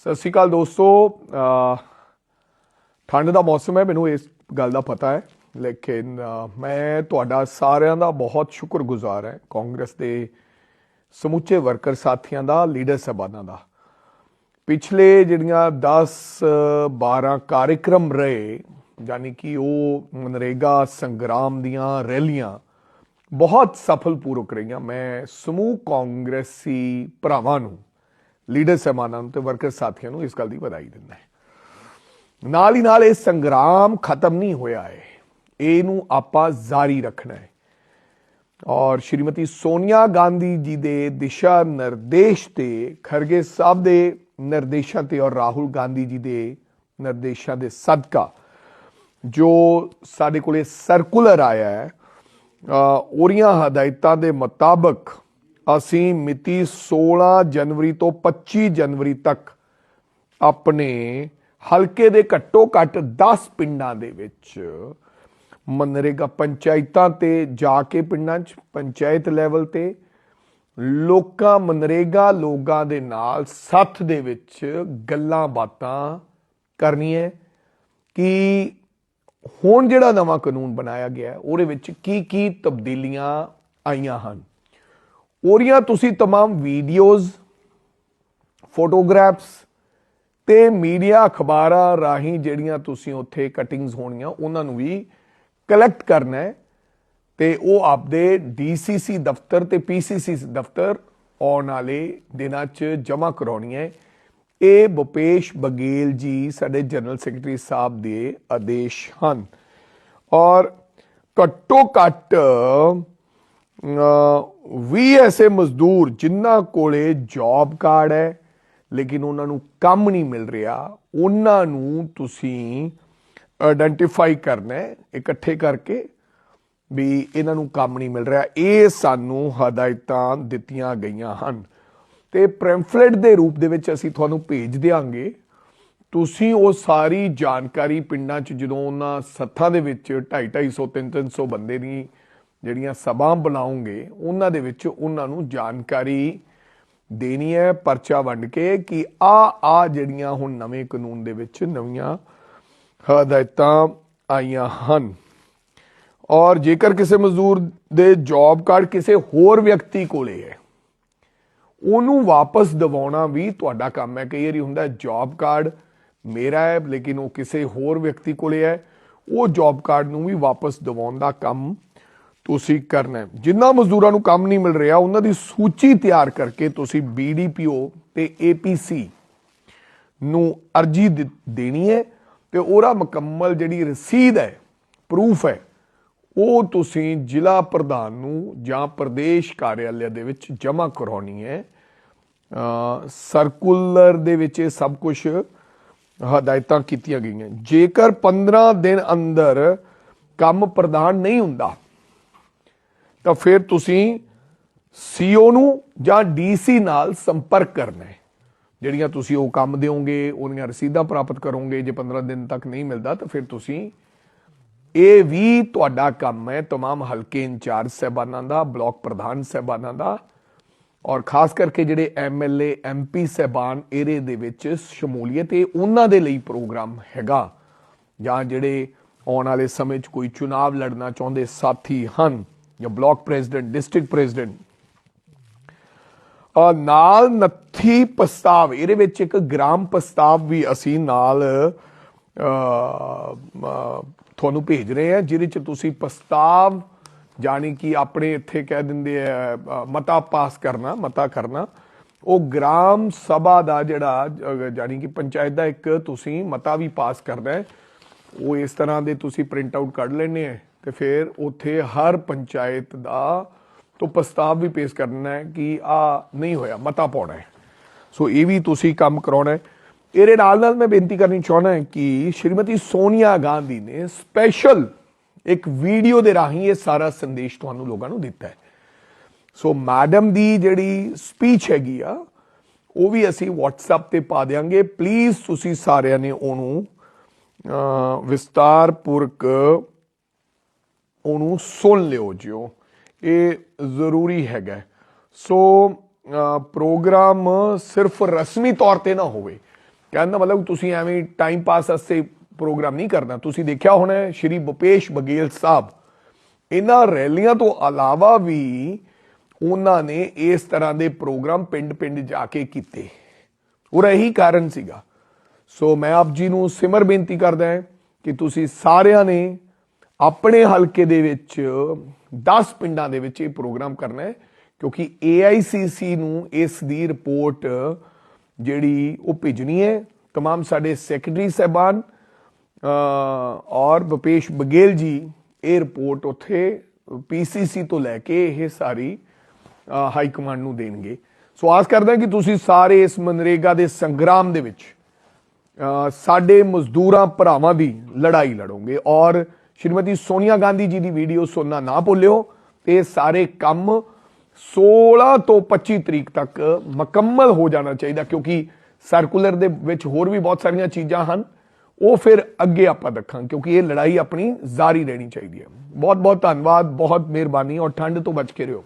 ਸਤਿ ਸ਼੍ਰੀ ਅਕਾਲ ਦੋਸਤੋ। ਠੰਡ ਦਾ ਮੌਸਮ ਹੈ, ਮੈਨੂੰ ਇਸ ਗੱਲ ਦਾ ਪਤਾ ਹੈ। ਲੇਕਿਨ ਮੈਂ ਤੁਹਾਡਾ ਸਾਰਿਆਂ ਦਾ ਬਹੁਤ ਸ਼ੁਕਰਗੁਜ਼ਾਰ ਹਾਂ, ਕਾਂਗਰਸ ਦੇ ਸਮੁੱਚੇ ਵਰਕਰ ਸਾਥੀਆਂ ਦਾ, ਲੀਡਰ ਸਭਾਨਾਂ ਦਾ। ਪਿਛਲੇ ਜਿਹੜੀਆਂ 10 12 ਕਾਰਜਕ੍ਰਮ ਰਹੇ, ਯਾਨੀ ਕਿ ਉਹ ਮਨਰੇਗਾ ਸੰਗਰਾਮ ਦੀਆਂ ਰੈਲੀਆਂ ਬਹੁਤ ਸਫਲਪੂਰਵਕ ਰਹੀਆਂ। ਮੈਂ ਸਮੂਹ ਕਾਂਗਰਸੀ ਭਰਾਵਾਂ ਨੂੰ ਲੀਡਰ ਸਹਿਬਾਨਾਂ ਨੂੰ ਤੇ ਵਰਕਰ ਸਾਥੀਆਂ ਨੂੰ ਇਸ ਗੱਲ ਦੀ ਵਧਾਈ ਦਿੰਦਾ ਹੈ। ਨਾਲ ਹੀ ਨਾਲ ਇਹ ਸੰਗਰਾਮ ਖਤਮ ਨਹੀਂ ਹੋਇਆ ਹੈ। ਇਹਨੂੰ ਆਪਾਂ ਜਾਰੀ ਰੱਖਣਾ ਹੈ। ਔਰ ਸ਼੍ਰੀਮਤੀ ਸੋਨੀਆ ਗਾਂਧੀ ਜੀ ਦੇ ਦਿਸ਼ਾ ਨਿਰਦੇਸ਼ ਤੇ ਖਰਗੇ ਸਾਹਿਬ ਦੇ ਨਿਰਦੇਸ਼ਾਂ ਤੇ ਔਰ ਰਾਹੁਲ ਗਾਂਧੀ ਜੀ ਦੇ ਨਿਰਦੇਸ਼ਾਂ ਦੇ ਸਦਕਾ ਜੋ ਸਾਡੇ ਕੋਲੇ ਸਰਕੂਲਰ ਆਇਆ ਹੈ ਅ, ਉਹਦੀਆਂ ਹਦਾਇਤਾਂ ਦੇ ਮੁਤਾਬਕ ਅਸੀਂ ਮਿਤੀ 16 ਜਨਵਰੀ ਤੋਂ 25 ਜਨਵਰੀ ਤੱਕ ਆਪਣੇ ਹਲਕੇ ਦੇ ਘੱਟੋ ਘੱਟ 10 ਪਿੰਡਾਂ ਦੇ ਵਿੱਚ ਮਨਰੇਗਾ ਪੰਚਾਇਤਾਂ ਤੇ ਜਾ ਕੇ ਪਿੰਡਾਂ 'ਚ, ਪੰਚਾਇਤ ਲੈਵਲ ਤੇ, ਲੋਕਾਂ ਮਨਰੇਗਾ ਲੋਕਾਂ ਦੇ ਨਾਲ ਸੱਥ ਦੇ ਵਿੱਚ ਗੱਲਾਂ ਬਾਤਾਂ ਕਰਨੀਆਂ ਕਿ ਹੁਣ ਜਿਹੜਾ ਨਵਾਂ ਕਾਨੂੰਨ ਬਣਾਇਆ ਗਿਆ ਉਹਦੇ ਵਿੱਚ ਕੀ ਕੀ ਤਬਦੀਲੀਆਂ ਆਈਆਂ ਹਨ? ਉਹਦੀਆਂ ਤੁਸੀਂ तमाम ਵੀਡੀਓਜ਼ ਫੋਟੋਗ੍ਰਾਫਸ ਤੇ ਮੀਡੀਆ ਅਖਬਾਰਾਂ ਰਾਹੀਂ ਜਿਹੜੀਆਂ ਤੁਸੀਂ ਉੱਥੇ ਕਟਿੰਗਸ ਹੋਣੀਆਂ ਉਹਨਾਂ ਨੂੰ ਵੀ ਕਲੈਕਟ ਕਰਨਾ ਹੈ ਤੇ ਉਹ ਆਪਦੇ ਡੀਸੀਸੀ ਦਫ਼ਤਰ ਤੇ ਪੀਸੀਸੀ ਦਫ਼ਤਰ ਆਉਣ ਵਾਲੇ ਦਿਨਾਂ 'ਚ ਜਮ੍ਹਾਂ ਕਰਾਉਣੀਆਂ ਹੈ ਇਹ ਭੁਪੇਸ਼ ਬਗੇਲ ਜੀ ਸਾਡੇ ਜਨਰਲ ਸੈਕਟਰੀ ਸਾਹਿਬ ਦੇ ਆਦੇਸ਼ ਹਨ ਔਰ ਘੱਟੋ ਘੱਟ ਵੀ ਐਸੇ ਮਜ਼ਦੂਰ ਜਿਨ੍ਹਾਂ ਕੋਲੇ ਜੌਬ ਕਾਰਡ ਹੈ, ਲੇਕਿਨ ਉਹਨਾਂ ਨੂੰ ਕੰਮ ਨਹੀਂ ਮਿਲ ਰਿਹਾ, ਉਹਨਾਂ ਨੂੰ ਤੁਸੀਂ ਆਇਡੈਂਟੀਫਾਈ ਕਰਨਾ ਹੈ, ਇਕੱਠੇ ਕਰਕੇ ਵੀ ਇਹਨਾਂ ਨੂੰ ਕੰਮ ਨਹੀਂ ਮਿਲ ਰਿਹਾ। ਇਹ ਸਾਨੂੰ ਹਦਾਇਤਾਂ ਦਿੱਤੀਆਂ ਗਈਆਂ ਹਨ। ਤੇ ਪ੍ਰੈਂਫਲੇਟ ਦੇ ਰੂਪ ਦੇ ਵਿੱਚ ਅਸੀਂ ਤੁਹਾਨੂੰ ਭੇਜ ਦਿਆਂਗੇ। ਤੁਸੀਂ ਉਹ ਸਾਰੀ ਜਾਣਕਾਰੀ ਪਿੰਡਾਂ 'ਚ ਜਦੋਂ ਉਹਨਾਂ ਸੱਥਾਂ ਦੇ ਵਿੱਚ 250 250 300 ਬੰਦੇ ਦੀ ਜਿਹੜੀਆਂ ਸਭਾ ਬੁਲਾਉਂਗੇ ਉਹਨਾਂ ਦੇ ਵਿੱਚ ਉਹਨਾਂ ਨੂੰ ਜਾਣਕਾਰੀ ਦੇਣੀ ਹੈ, ਪਰਚਾ ਵੰਡ ਕੇ ਕਿ ਆ ਆ ਜਿਹੜੀਆਂ ਹੁਣ ਨਵੇਂ ਕਾਨੂੰਨ ਦੇ ਵਿੱਚ ਨਵੀਆਂ ਹਦਾਇਤਾਂ ਆਈਆਂ ਹਨ। ਔਰ ਜੇਕਰ ਕਿਸੇ ਮਜ਼ਦੂਰ ਦੇ ਜੌਬ ਕਾਰਡ ਕਿਸੇ ਹੋਰ ਵਿਅਕਤੀ ਕੋਲੇ ਹੈ, ਉਹਨੂੰ ਵਾਪਸ ਦਿਵਾਉਣਾ ਵੀ ਤੁਹਾਡਾ ਕੰਮ ਹੈ। ਕਈ ਵਾਰੀ ਹੁੰਦਾ ਜੌਬ ਕਾਰਡ ਮੇਰਾ ਹੈ, ਲੇਕਿਨ ਉਹ ਕਿਸੇ ਹੋਰ ਵਿਅਕਤੀ ਕੋਲੇ ਹੈ, ਉਹ ਜੌਬ ਕਾਰਡ ਨੂੰ ਵੀ ਵਾਪਸ ਦਿਵਾਉਣ ਦਾ ਕੰਮ ਤੁਸੀਂ ਕਰਨਾ ਜਿੰਨਾ ਮਜ਼ਦੂਰਾਂ ਨੂੰ ਕੰਮ ਨਹੀਂ ਮਿਲ ਰਿਹਾ, ਉਹਨਾਂ ਦੀ ਸੂਚੀ ਤਿਆਰ ਕਰਕੇ ਤੁਸੀਂ ਬੀਡੀਪੀਓ ਤੇ ਏਪੀਸੀ ਨੂੰ ਅਰਜੀ ਦੇ- ਦੇਣੀ ਹੈ ਤੇ ਉਹਦਾ ਮੁਕੰਮਲ ਜਿਹੜੀ ਰਸੀਦ ਹੈ ਪ੍ਰੂਫ ਹੈ, ਉਹ ਤੁਸੀਂ ਜ਼ਿਲ੍ਹਾ ਪ੍ਰਧਾਨ ਨੂੰ ਜਾਂ ਪ੍ਰਦੇਸ਼ ਕਾਰਿਆਲय ਦੇ ਵਿੱਚ ਜਮ੍ਹਾਂ ਕਰਾਉਣੀ ਹੈ। ਸਰਕੂਲਰ ਦੇ ਵਿੱਚ ਇਹ ਸਭ ਕੁਝ ਹਦਾਇਤਾਂ ਕੀਤੀਆਂ ਗਈਆਂ। ਜੇਕਰ 15 ਦਿਨ ਅੰਦਰ ਕੰਮ ਪ੍ਰਦਾਨ ਨਹੀਂ ਹੁੰਦਾ ਤਾਂ ਫਿਰ ਤੁਸੀਂ ਸੀਓ ਨੂੰ ਜਾਂ ਡੀਸੀ ਨਾਲ ਸੰਪਰਕ ਕਰਨਾ ਹੈ ਜਿਹੜੀਆਂ ਤੁਸੀਂ ਉਹ ਕੰਮ ਦਿਓਗੇ ਉਹਦੀਆਂ ਰਸੀਦਾਂ ਪ੍ਰਾਪਤ ਕਰੋਗੇ ਜੇ 15 ਦਿਨ ਤੱਕ ਨਹੀਂ ਮਿਲਦਾ ਤਾਂ ਫਿਰ ਤੁਸੀਂ ਇਹ ਵੀ ਤੁਹਾਡਾ ਕੰਮ ਹੈ तमाम ਹਲਕੇ ਇੰਚਾਰਜ ਸਹਿਬਾਨਾਂ ਦਾ ਬਲਾਕ ਪ੍ਰਧਾਨ ਸਹਿਬਾਨਾਂ ਦਾ ਔਰ ਖਾਸ ਕਰਕੇ ਜਿਹੜੇ ਐਮਐਲਏ ਐਮਪੀ ਸਹਿਬਾਨ ਏਰੇ ਦੇ ਵਿੱਚ ਸ਼ਮੂਲੀਅਤ ਇਹ ਉਹਨਾਂ ਦੇ ਲਈ ਪ੍ਰੋਗਰਾਮ ਹੈਗਾ ਜਾਂ ਜਿਹੜੇ ਆਉਣ ਵਾਲੇ ਸਮੇਂ 'ਚ ਕੋਈ ਚੁਣਾਵ ਲੜਨਾ ਚਾਹੁੰਦੇ ਸਾਥੀ ਹਨ ਜਾਂ ਬਲਾਕ ਪ੍ਰੈਜ਼ੀਡੈਂਟ ਡਿਸਟ੍ਰਿਕਟ ਪ੍ਰੈਜ਼ੀਡੈਂਟ ਔਰ ਨਾਲ ਨੱਥੀ ਪ੍ਰਸਤਾਵ ਇਹਦੇ ਵਿੱਚ ਇੱਕ ਗ੍ਰਾਮ ਪ੍ਰਸਤਾਵ ਵੀ ਅਸੀਂ ਨਾਲ ਤੁਹਾਨੂੰ ਭੇਜ ਰਹੇ ਹਾਂ ਜਿਹਦੇ ਚ ਤੁਸੀਂ ਪ੍ਰਸਤਾਵ ਜਾਣੀ ਕਿ ਆਪਣੇ ਇੱਥੇ ਕਹਿ ਦਿੰਦੇ ਆ ਮਤਾ ਪਾਸ ਕਰਨਾ ਮਤਾ ਕਰਨਾ। ਉਹ ਗ੍ਰਾਮ ਸਭਾ ਦਾ ਜਿਹੜਾ ਅਹ, ਜਾਣੀ ਕਿ ਪੰਚਾਇਤ ਦਾ ਇੱਕ ਤੁਸੀਂ ਮਤਾ ਵੀ ਪਾਸ ਕਰਨਾ ਹੈ। ਉਹ ਇਸ ਤਰ੍ਹਾਂ ਦੇ ਤੁਸੀਂ ਪ੍ਰਿੰਟ ਆਊਟ ਕੱਢ ਲੈਣੇ ਹੈ ਤੇ ਫਿਰ ਉੱਥੇ ਹਰ ਪੰਚਾਇਤ ਦਾ ਤੋਂ ਪ੍ਰਸਤਾਵ ਵੀ ਪੇਸ਼ ਕਰਨਾ ਹੈ ਕਿ ਆ ਨਹੀਂ ਹੋਇਆ ਮਤਾ ਪਾਉਣਾ ਹੈ। ਸੋ ਇਹ ਵੀ ਤੁਸੀਂ ਕੰਮ ਕਰਾਉਣਾ ਹੈ। ਇਹਦੇ ਨਾਲ ਨਾਲ ਮੈਂ ਬੇਨਤੀ ਕਰਨੀ ਚਾਹੁੰਦਾ ਹਾਂ ਕਿ ਸ਼੍ਰੀਮਤੀ ਸੋਨੀਆ ਗਾਂਧੀ ਨੇ ਸਪੈਸ਼ਲ ਇੱਕ ਵੀਡੀਓ ਦੇ ਰਾਹੀਂ ਇਹ ਸਾਰਾ ਸੰਦੇਸ਼ ਤੁਹਾਨੂੰ ਲੋਕਾਂ ਨੂੰ ਦਿੱਤਾ ਹੈ। ਸੋ ਮੈਡਮ ਦੀ ਜਿਹੜੀ ਸਪੀਚ ਹੈਗੀ ਆ ਉਹ ਵੀ ਅਸੀਂ WhatsApp ਤੇ ਪਾ ਦੇਾਂਗੇ ਪਲੀਜ਼ ਤੁਸੀਂ ਸਾਰਿਆਂ ਨੇ ਉਹਨੂੰ ਅਹ, ਵਿਸਤਾਰਪੂਰਕ ਉਹਨੂੰ ਸੁਣ ਲਿਓ ਜਿਓ। ਇਹ ਜ਼ਰੂਰੀ ਹੈਗਾ ਸੋ ਪ੍ਰੋਗਰਾਮ ਸਿਰਫ ਰਸਮੀ ਤੌਰ ਤੇ ਨਾ ਹੋਵੇ। ਕਹਿਣ ਦਾ ਮਤਲਬ ਤੁਸੀਂ ਐਵੇਂ ਟਾਈਮ ਪਾਸ ਵਾਸਤੇ ਪ੍ਰੋਗਰਾਮ ਨਹੀਂ ਕਰਨਾ। ਤੁਸੀਂ ਦੇਖਿਆ ਹੋਣਾ ਸ਼੍ਰੀ ਭੁਪੇਸ਼ ਬਗੇਲ ਸਾਹਿਬ। ਇਹਨਾਂ ਰੈਲੀਆਂ ਤੋਂ ਇਲਾਵਾ ਵੀ ਉਹਨਾਂ ਨੇ ਇਸ ਤਰ੍ਹਾਂ ਦੇ ਪ੍ਰੋਗਰਾਮ ਪਿੰਡ-ਪਿੰਡ ਜਾ ਕੇ ਕੀਤੇ। ਔਰ ਇਹੀ ਕਾਰਨ ਸੀਗਾ। ਸੋ ਮੈਂ ਆਪ ਜੀ ਨੂੰ ਸਿਮਰ ਬੇਨਤੀ ਕਰਦਾ ਹਾਂ ਕਿ ਤੁਸੀਂ ਸਾਰਿਆਂ ਨੇ ਆਪਣੇ ਹਲਕੇ ਦੇ ਵਿੱਚ 10 ਪਿੰਡਾਂ ਦੇ ਵਿੱਚ ਇਹ ਪ੍ਰੋਗਰਾਮ ਕਰਨਾ ਹੈ ਕਿਉਂਕਿ AICC ਨੂੰ ਇਸ ਦੀ ਰਿਪੋਰਟ ਜਿਹੜੀ ਉਹ ਭੇਜਣੀ ਹੈ तमाम ਸਾਡੇ ਸੈਕਟਰੀ ਸਹਿਬਾਨ ਅ, ਔਰ ਭੁਪੇਸ਼ ਬਗੇਲ ਜੀ ਇਹ ਰਿਪੋਰਟ ਉੱਥੇ ਪੀਸੀਸੀ ਤੋਂ ਲੈ ਕੇ ਇਹ ਸਾਰੀ ਅ, ਹਾਈ ਕਮਾਂਡ ਨੂੰ ਦੇਣਗੇ ਸੋ ਆਸ ਕਰਦਾ ਕਿ ਤੁਸੀਂ ਸਾਰੇ ਇਸ ਮਨਰੇਗਾ ਦੇ ਸੰਗਰਾਮ ਦੇ ਵਿੱਚ ਅ, ਸਾਡੇ ਮਜ਼ਦੂਰਾਂ ਭਰਾਵਾਂ ਦੀ ਲੜਾਈ ਲੜੋਗੇ ਔਰ ਸ਼੍ਰੀਮਤੀ ਸੋਨੀਆ ਗਾਂਧੀ ਜੀ ਦੀ ਵੀਡੀਓ ਸੁਣਨਾ ਨਾ ਭੁੱਲਿਓ। ਤੇ ਇਹ ਸਾਰੇ ਕੰਮ 16 ਤੋਂ 25 ਤਰੀਕ ਤੱਕ ਮੁਕੰਮਲ ਹੋ ਜਾਣਾ ਚਾਹੀਦਾ, ਕਿਉਂਕਿ ਸਰਕੂਲਰ ਦੇ ਵਿੱਚ ਹੋਰ ਵੀ ਬਹੁਤ ਸਾਰੀਆਂ ਚੀਜ਼ਾਂ ਹਨ। ਉਹ ਫਿਰ ਅੱਗੇ ਆਪਾਂ ਰੱਖਾਂ ਕਿਉਂਕਿ ਇਹ ਲੜਾਈ ਆਪਣੀ ਜਾਰੀ ਰਹਿਣੀ ਚਾਹੀਦੀ ਹੈ। ਬਹੁਤ ਬਹੁਤ ਧੰਨਵਾਦ, ਬਹੁਤ ਮਿਹਰਬਾਨੀ ਔਰ ਠੰਡ ਤੋਂ ਬਚ ਕੇ ਰਹੋ।